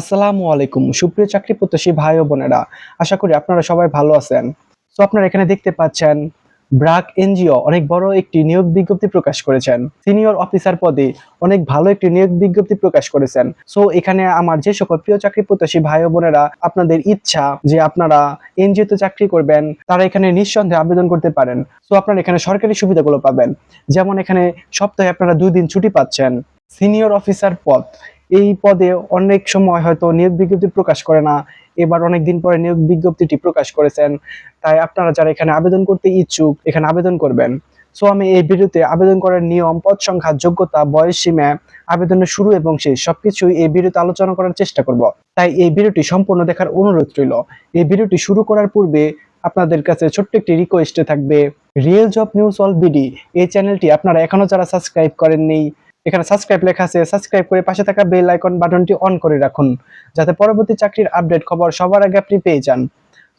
আসসালামু আলাইকুম। সুপ্রিয় চাকরি প্রত্যাশী ভাই ও বোনেরা, আশা করি আপনারা সবাই ভালো আছেন। তো আপনারা এখানে দেখতে পাচ্ছেন, ব্রাক এনজিও অনেক বড় একটি নিয়োগ বিজ্ঞপ্তি প্রকাশ করেছেন। সিনিয়র অফিসার পদে অনেক ভালো একটি নিয়োগ বিজ্ঞপ্তি প্রকাশ করেছেন। সো এখানে আমার যে সকল প্রিয় চাকরি প্রত্যাশী ভাই ও বোনেরা, আপনাদের ইচ্ছা যে আপনারা এনজিওতে চাকরি করবেন, তারা এখানে নিঃসন্দেহে আবেদন করতে পারেন। সো আপনারা এখানে সরকারি সুবিধাগুলো পাবেন। যেমন এখানে সপ্তাহে আপনারা দুই দিন ছুটি পাচ্ছেন। সিনিয়র অফিসার পদ এই পদে অনেক সময় হয়তো নিয়োগ বিজ্ঞপ্তি প্রকাশ করে না। এবার অনেক দিন পরে নিয়োগ বিজ্ঞপ্তিটি প্রকাশ করেছেন। তাই আপনারা যারা এখানে আবেদন করতে ইচ্ছুক, এখানে আবেদন করবেন। সো আমি এই ভিডিওতে আবেদন করার নিয়ম, পদ সংখ্যা, যোগ্যতা, বয়স সীমা, আবেদনের শুরু এবং শেষ সবকিছুই এই ভিডিওতে আলোচনা করার চেষ্টা করব। তাই এই ভিডিওটি সম্পূর্ণ দেখার অনুরোধ রইল। এই ভিডিওটি শুরু করার পূর্বে আপনাদের কাছে ছোট্ট একটি রিকোয়েস্টে থাকবে real job news all BD এই চ্যানেলটি আপনারা এখনও যারা সাবস্ক্রাইব করেননি এখানে সাবস্ক্রাইব লেখা আছে সাবস্ক্রাইব করে পাশে থাকা বেল আইকন বাটনটি অন করে রাখুন, যাতে পরবর্তী চাকরির আপডেট খবর সবার আগে আপনি পেয়ে যান।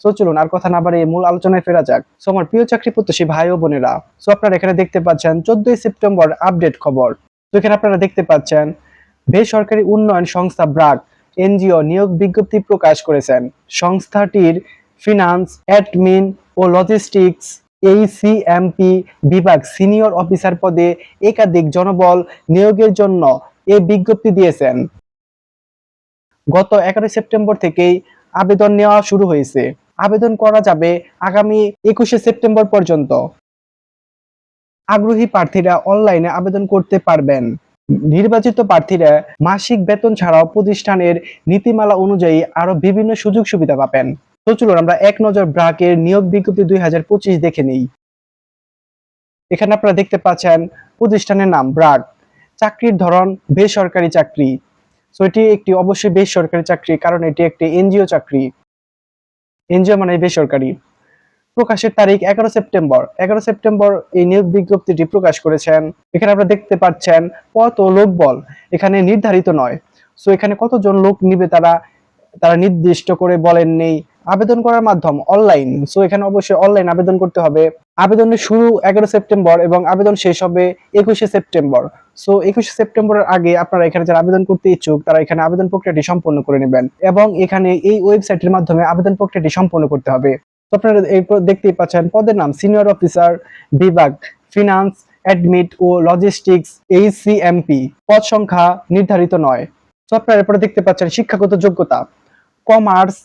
সো চলুন আর কথা না বাড়িয়ে মূল আলোচনায় ফেরা যাক। সো আমার প্রিয় চাকরি প্রত্যাশী ভাই ও বোনেরা সো আপনারা এখানে দেখতে পাচ্ছেন চোদ্দই সেপ্টেম্বর আপডেট খবর। তো এখানে আপনারা দেখতে পাচ্ছেন, বেসরকারি উন্নয়ন সংস্থা ব্রাক, এনজিও নিয়োগ বিজ্ঞপ্তি প্রকাশ করেছেন। সংস্থাটির ফিনান্স অ্যাডমিন ও লজিস্টিক্স এইসিএমপি বিভাগ সিনিয়র অফিসার পদে একাধিক জনবল নিয়োগের জন্য এ বিজ্ঞপ্তি দিয়েছেন। গত এগারোই সেপ্টেম্বর থেকেই আবেদন নেওয়া শুরু হয়েছে। আবেদন করা যাবে আগামী একুশে সেপ্টেম্বর পর্যন্ত। আগ্রহী প্রার্থীরা অনলাইনে আবেদন করতে পারবেন। নির্বাচিত প্রার্থীরা মাসিক বেতন ছাড়াও প্রতিষ্ঠানের নীতিমালা অনুযায়ী আরও বিভিন্ন সুযোগ সুবিধা পাবেন। তো চলুন আমরা এক নজর ব্রাকের নিয়োগ বিজ্ঞপ্তি দুই হাজার পঁচিশ দেখে নিই। এখানে আপনারা দেখতে পাচ্ছেন প্রতিষ্ঠানের নাম ব্রাক চাকরির ধরন, বেসরকারি চাকরি। সো এটি একটি অবশ্যই বেসরকারি চাকরি, কারণ এটি একটি এনজিও চাকরি। এনজিও মানে বেসরকারি। প্রকাশের তারিখ এগারো সেপ্টেম্বর। এগারো সেপ্টেম্বর এই নিয়োগ বিজ্ঞপ্তিটি প্রকাশ করেছেন। এখানে আপনারা দেখতে পাচ্ছেন পদ ও লোকবল। এখানে নির্ধারিত নয়। সো এখানে কতজন লোক নিবে তারা তারা নির্দিষ্ট করে বলেন নেই আবেদন করার মাধ্যম অনলাইন সো এখানে অবশ্যই অনলাইন আবেদন করতে হবে। আবেদনের শুরু এগারো সেপ্টেম্বর এবং আবেদন শেষ হবে একুশে সেপ্টেম্বর। সো একুশে সেপ্টেম্বরের আগে আপনারা এখানে যারা আবেদন করতে ইচ্ছুক, তারা এখানে আবেদন প্রক্রিয়াটি সম্পন্ন করে নেবেন এবং এখানে এই ওয়েবসাইটের মাধ্যমে আবেদন প্রক্রিয়াটি সম্পন্ন করতে হবে। তো আপনারা এই দেখতেই পাচ্ছেন পদের নাম সিনিয়র অফিসার বিভাগ ফিনান্স অ্যাডমিট ও লজিস্টিক্স এইচসিএমপি পদ সংখ্যা নির্ধারিত নয়। তো আপনারা এরপরে দেখতে পাচ্ছেন শিক্ষাগত যোগ্যতা কমার্স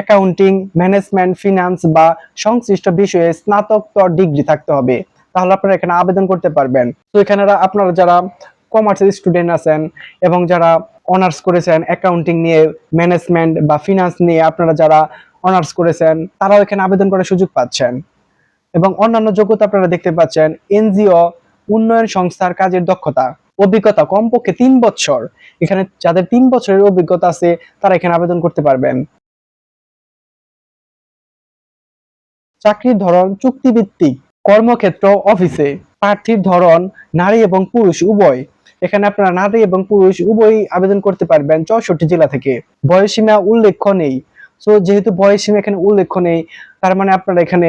অ্যাকাউন্টিং ম্যানেজমেন্ট ফিনান্স বা সংশ্লিষ্ট বিষয়ে স্নাতকোত্তর ডিগ্রি থাকতে হবে। তাহলে আপনারা এখানে আবেদন করতে পারবেন। তো এখানে আপনারা যারা কমার্সের স্টুডেন্ট আছেন এবং যারা অনার্স করেছেন অ্যাকাউন্টিং নিয়ে ম্যানেজমেন্ট বা ফিনান্স নিয়ে আপনারা যারা অনার্স করেছেন, তারাও এখানে আবেদন করার সুযোগ পাচ্ছেন। এবং অন্যান্য যোগ্যতা আপনারা দেখতে পাচ্ছেন, এনজিও, উন্নয়ন সংস্থার কাজের দক্ষতা, অভিজ্ঞতা কমপক্ষে তিন বছর। এখানে যাদের তিন বছরের অভিজ্ঞতা আছে, তারা এখানে আবেদন করতে পারবেন। চাকরির ধরন চুক্তিভিত্তিক, কর্মক্ষেত্র, অফিসে। প্রার্থীর ধরন নারী এবং পুরুষ, উভয়। এখানে আপনারা নারী এবং পুরুষ উভয়ই আবেদন করতে পারবেন চৌষট্টি জেলা থেকে। বয়সীমা উল্লেখ্য নেই। সো যেহেতু বয়সীমা এখানে উল্লেখ্য নেই, তার মানে আপনারা এখানে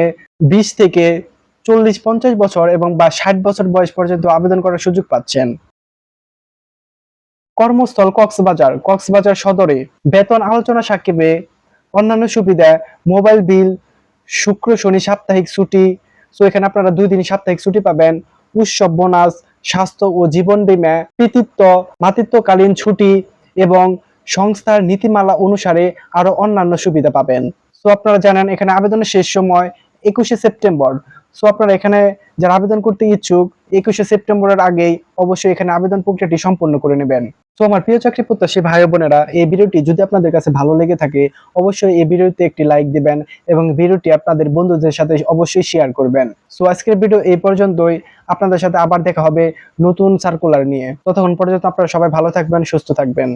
বিশ থেকে চল্লিশ, পঞ্চাশ বছর এবং বা ষাট বছর বয়স পর্যন্ত আবেদন করার সুযোগ পাচ্ছেন। কর্মস্থল কক্সবাজার। কক্সবাজার সদরে বেতন আলোচনা সাকিবে অন্যান্য সুবিধা, মোবাইল বিল শুক্র, শনি সাপ্তাহিক ছুটি। সো এখানে আপনারা দুই দিন সাপ্তাহিক ছুটি পাবেন। উৎসব, বোনাস, স্বাস্থ্য ও জীবন বীমা, পিতৃত্ব, মাতৃত্বকালীন ছুটি এবং সংস্থার নীতিমালা অনুসারে আরও অন্যান্য সুবিধা পাবেন। সো আপনারা জানেন, এখানে আবেদনের শেষ সময় একুশে সেপ্টেম্বর। সো আপনারা এখানে যারা আবেদন করতে ইচ্ছুক, একুশে সেপ্টেম্বরের আগেই অবশ্যই এখানে আবেদন প্রক্রিয়াটি সম্পন্ন করে নেবেন। তো আমার প্রিয় চাকরি প্রত্যাশী ভাই বোনেরা, এই ভিডিওটি যদি আপনাদের কাছে ভালো লেগে থাকে, অবশ্যই এই ভিডিওতে একটি লাইক দিবেন এবং ভিডিওটি আপনাদের বন্ধুদের সাথে অবশ্যই শেয়ার করবেন। সো আজকের ভিডিও এই পর্যন্তই। আপনাদের সাথে আবার দেখা হবে নতুন সার্কুলার নিয়ে। ততক্ষণ পর্যন্ত আপনারা সবাই ভালো থাকবেন, সুস্থ থাকবেন।